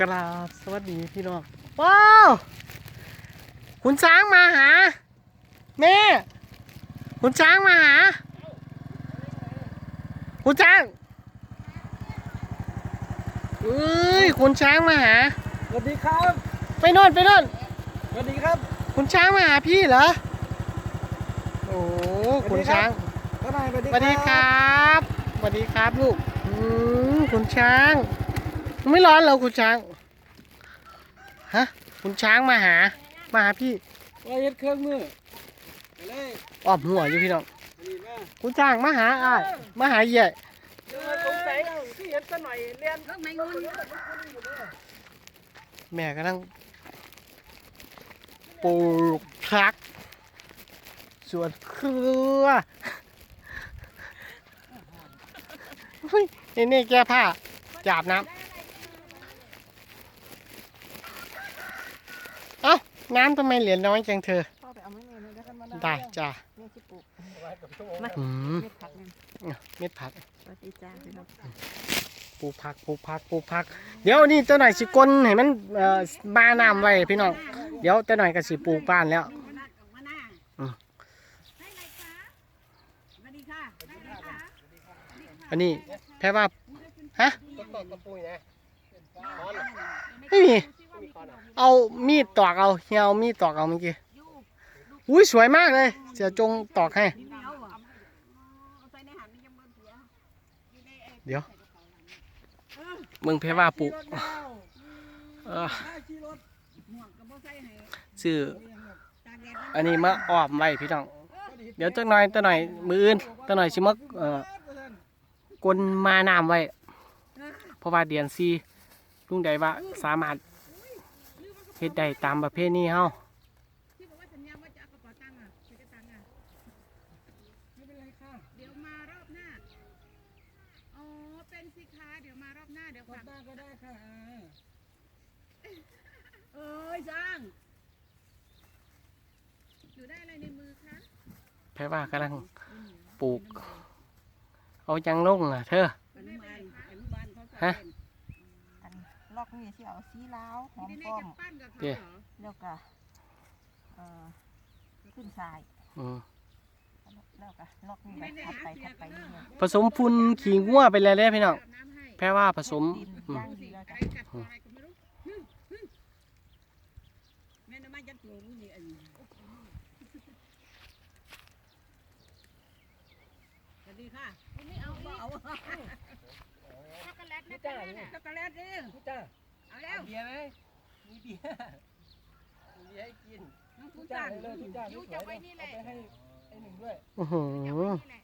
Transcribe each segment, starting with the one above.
กราบสวัสดีพี่น้อง ว้าว คุณช้างมาหา แม่ คุณช้างมาหา คุณช้างเอ้ย คุณช้างมาหา สวัสดีครับ ไปโน่นไปโน่นสวัสดีครับ คุณช้างมาหาพี่เหรอ โอ้คุณช้างก็นายสวัสสวัสดีครับ สวัสดีครับลูก อืมคุณช้าง ไม่ร้อนเหรอคุณช้าง ฮะ คุณช้างมาหา มาหาพี่ว่าเฮ็ดเครื่องมือไปเลยออบหัวอยู่พี่น้องดีมากคุณช้างมาหาอ้ายมาหาเหย่เดี๋ยวมาสงสัยที่เห็นซะหน่อยเรียนไม่งอนแม่กำลังปลูกพักสวนเครือเฮ้ยนี่นี่แก้ผ้าจาบน้ำเอ้า น้ำทำไมเหรียญน้อยจังเธอ พ่อไปเอาไม่เงินได้กันมาได้จ้าแม่ที่ปลูกอืมเม็ดผักนั่นเม็ดผัก สวัสดีจ้าพี่น้องปลูกผักปลูกผักปลูกผัก เดี๋ยวนี่เจ้าหน่อยสิกลนให้มันเอ่อบ้าน้ำไว้พี่น้อง เดี๋ยวเจ้าหน่อยก็สิปลูกบ้านแล้วมาหน้าอืมได้ไรคะสวัสดีค่ะได้ไรคะอันนี้แค่ว่าฮะต้นตะปูนะไม่มี เอามีดตอกเอาเฮียเอามีดตอกเอาเมื่อกี้อุ้ยสวยมากเลยเสียจงตอกให้ เดี๋ยวมึงแพ้ว่าปลูกเออขี่รถหมวกก็บ่ใส่ให้ซื้ออันนี้มาออมไว้พี่น้อง เดี๋ยวจ้าหน่อยเจ้าหน่อยมืออื่นเจ้าหน่อยสิมาเอ่อกลมาน้ำไว้ เพราะว่าเดือนซีลุงใดว่าสามารถ เฮ็ดได้ตามประเภทนี้เฮาที่บอกว่าสัญญาว่าจะเอากระเป๋าตังค์อะจะกระตังค์อะไม่เป็นไรค่ะเดี๋ยวมารอบหน้าอ๋อเป็นสิคะเดี๋ยวมารอบหน้าเดี๋ยวกลัฝาบกบ้านก็ได้ค่ะเอ้ยจ้างหนูได้อะไรในมือคะแพ้ว่ากำลังปลูก เอาจังลงอะเธอ อนุบาลอนุบาลเขาฮะอัน ลอกนี่ที่เอาสีลาวหอมนี่ป้อมจะปั้นกับเขาเดี๋ยวเหรอแล้วก็เอ่อขึ้นทรายอืมแล้วก็ลอกนี่แบบทับไปทับไปเรื่อยผสมฝุ่นขี้งัวไปแล้วเด้อพี่น้องอาบน้ำให้แพ้ว่าผสมดินอืมย่างดีแล้วใคจ้ะรกัดคออะไรก็ไม่รู้ฮึ่มฮึ่มแม่น้ำมันยัดตัวรู้นี่อันนี้สวัสดีค่ะไม่เอา เบาช็อกโกแลตนะจ๊ะช็อกโกแลตดิพี่จ้าเอาแล้วเบียร์ไหมมีเบียร์มีเบียร์ให้กินน้องทุผู้กจ้าจังเลยทุกจ้ายูสจะวยไว้ๆนี่แหเอาละไปให้ไอ้หนึ่งด้วยอื้อหืจะอไว้นี่แหละ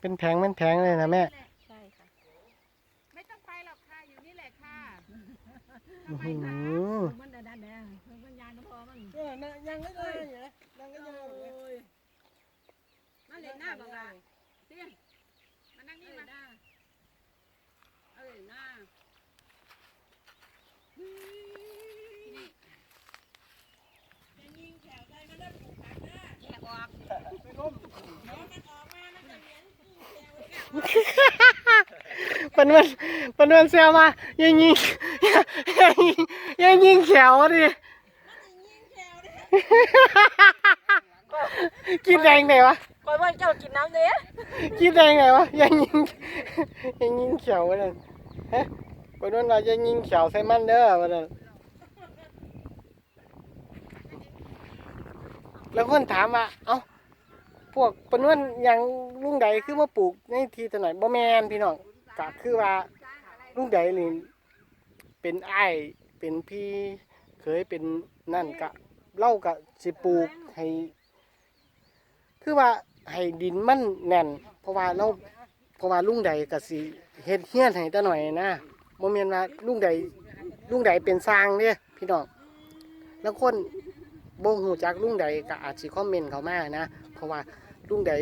เป็นแผงเป็นแผงเลยนะแม่ ใช่ค่ะ ไม่ต้องไปหรอกค่ะอยู่นี่แหละค่ะอื้อหือมันดันดันแน่มันยานก็พอมันเออนะยังไม่ได้เหรอยังไม่ได้เหรอมาเล่นหน้าบังละเตี้ยมานั่งนี่มาเอ้ยหน้าแยกออก ไม่ล้ม ปนวันปนวันเซลมายังยิงยังยิงยังยิงแขวดิกินแดงไหนวะก่อนว่าเจ้ากินน้ำเนี้ยกินแดงไหนวะยังยิงยังยิงแขววะนั่นฮะปนวันว่ายังยิงแขวใส่มันเด้อวะนั่นแล้วคนถามว่าเอ้า พวกปนวันยังลุงใดคือมาปลูกในทีตัวไหนบ่แมนพี่น้องก็คือว่าลุงใดนี่เป็นไอ้เป็นพี่เคยเป็นนั่นกะเล่ากะสิปลูกให้ คือว่าให้ดินมันแน่น เพราะว่าเราเพราะว่าลุงใดกะสิเฮ็ดเฮี้ยนให้ตาหน่อยนะบ่แม่นว่าลุงใดลุงใดเป็นสร้างเด้พี่น้องแล้วคนบ่ฮู้จักลุงใดก็อาจสิคอมเมนต์เข้ามานะ เพราะว่า ลุงใด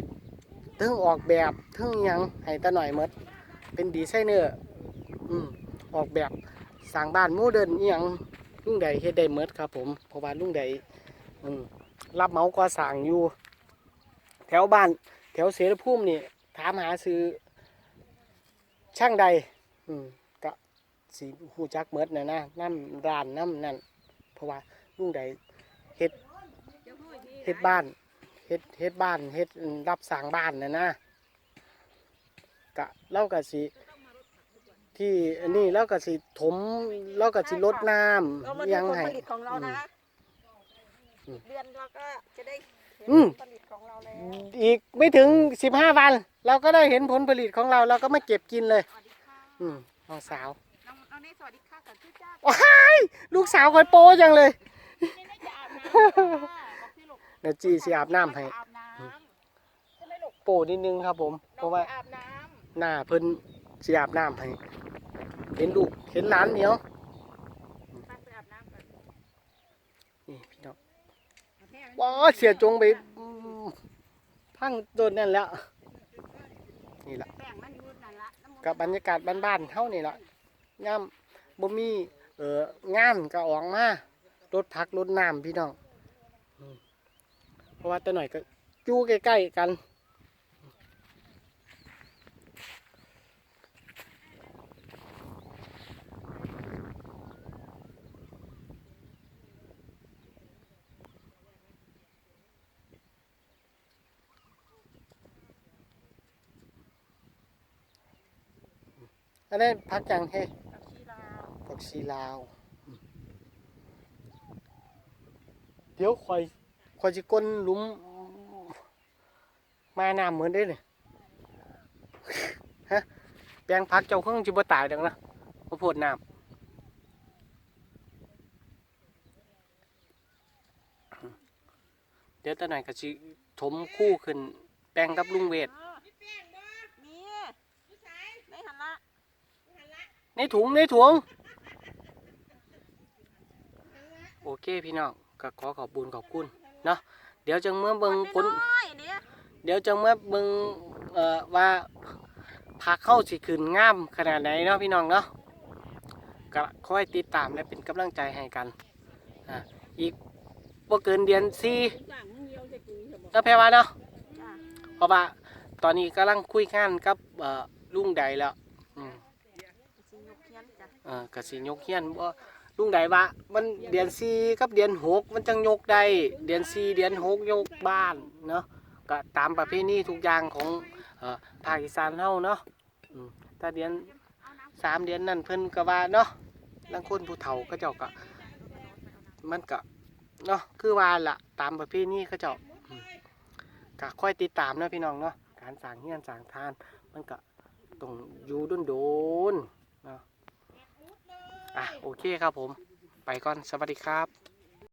เทิงออกแบบเทิงยังให้ตาหน่อยหมดเป็นดีไซเนอร์อืมออกแบบสร้างบ้านโมเดิร์นอหยังลุงใดเฮ็ดได้เมดครับผมเพราะว่าลุงใดอืมรับเหมาก่อสร้างอยู่ แถวบ้าน แถวเสรภูมินี่ถามหาซื้อช่างใด อืมก็สิฮู้จักเมดนะนะน้ำร้านน้ำนั่นเพราะว่าลุงใดเฮ็ดเจ้าห้อยที่เฮ็ดบ้าน เฮ็ดเฮ็ดบ้านเฮ็ดรับสร้างบ้านน่ะนะกะเล่าก็สิที่อันนี้เราก็สิถมเราก็สิลดน้เรามาำดูยังผลให้ผลิตของเรานะอืมเดือนเราก็จะได้เห็นอืมผลผลิตของเราแล้วอีกไม่ถึงสิบห้าวัน เราก็ได้เห็นผลผลิตของเรา เราก็มาเก็บกินเลย สวัสดีค่ะอืมน้องสาวน้องน้องเนสวัสดีค่ะกับชื่อจ้าว้ายลูกสาวคอยโป้จังเลยนี่น่าจะอาบน้ำค่ะบอกพี่ลูก เดี๋ยวจีสิอาบน้ำให้อาบน้ำใช่ไหมลูกโป้นิดนึงครับผม เพน้องราะว่าไปอาบน้หน้าเพิ่นสิอาบน้ำให้เห็นลูกเห็นหลานเหนียวำไปไปอาบน้ำกันนี่พี่น้องเอาแท้ว้าเสียจงไปอืมพังโดนนั่นแล้ว นี่แหละ แป้งมันอยู่นั่นละน้ำมันกับบรรยากาศบ้านๆเท่านี่แหละย่ำบ่มีเอ่องานก็ออกมารถพักรถน้ำพี่น้องอืม เพราะว่าแต่หน่อยก็อยู่ใกล้ๆกัน อันนี้พักยังเฮ้ผักชีลาวผักชีลาวอืมเดี๋ยวคอย คอยจะก้นหลุม มาน้ำเหมือนได้เลยฮะแปลงพักเจ้าเครื่องจิบตายดังนะมาโพดน้ำเดี๋ยวตาหน่อยก็สิถมคู่ขึ้น แปลงกับลุงเวทมีในหันละในถุงในถุง โอเคพี่น้องก็ขอขอบบุญขอบคุณ เนาะเดี๋ยวจังเมื่อเบิ่งผลน้อยๆเนี่ยเดี๋ยวจังเมื่อเบิ่งเอ่อว่าผักเข้าสิขึ้นงามขนาดไหนเนาะพี่น้องเนาะก็คอยติดตามและเป็นกำลังใจให้กันอะอีกบ่เกินเดือนสี่จ้างมึงเดียวจะกินเถอะบอกแล้วแพรว่าเนาะจ้ะเพราะว่าตอนนี้กำลังคุยงานกับเอ่อลุงใดแล้วอืมสิยกเขียนจ้ะเออกสิยกเฮียนว่า ลุงใดว่ามันเดือนสี่กับเดือนหกมันจังยกได้ เดือนสี่เดือนหกยกบ้านเนาะก็ตามประเพณีทุกอย่างของภาคอีสานเฮาเนาะถ้าเดือนสามเดือนนั่นเพิ่นก็ว่าเนาะลางคนผู้เฒ่าก็เจ้าก็มันก็เนาะคือว่าละตามประเพณีเขาเจ้าก็ค่อยติดตามเนาะพี่น้องเนาะการสร้างเฮียนสร้างทาน มันก็ต้องอยู่โดนๆเนาะ อะโอเคครับผม ไปก่อนสวัสดีครับ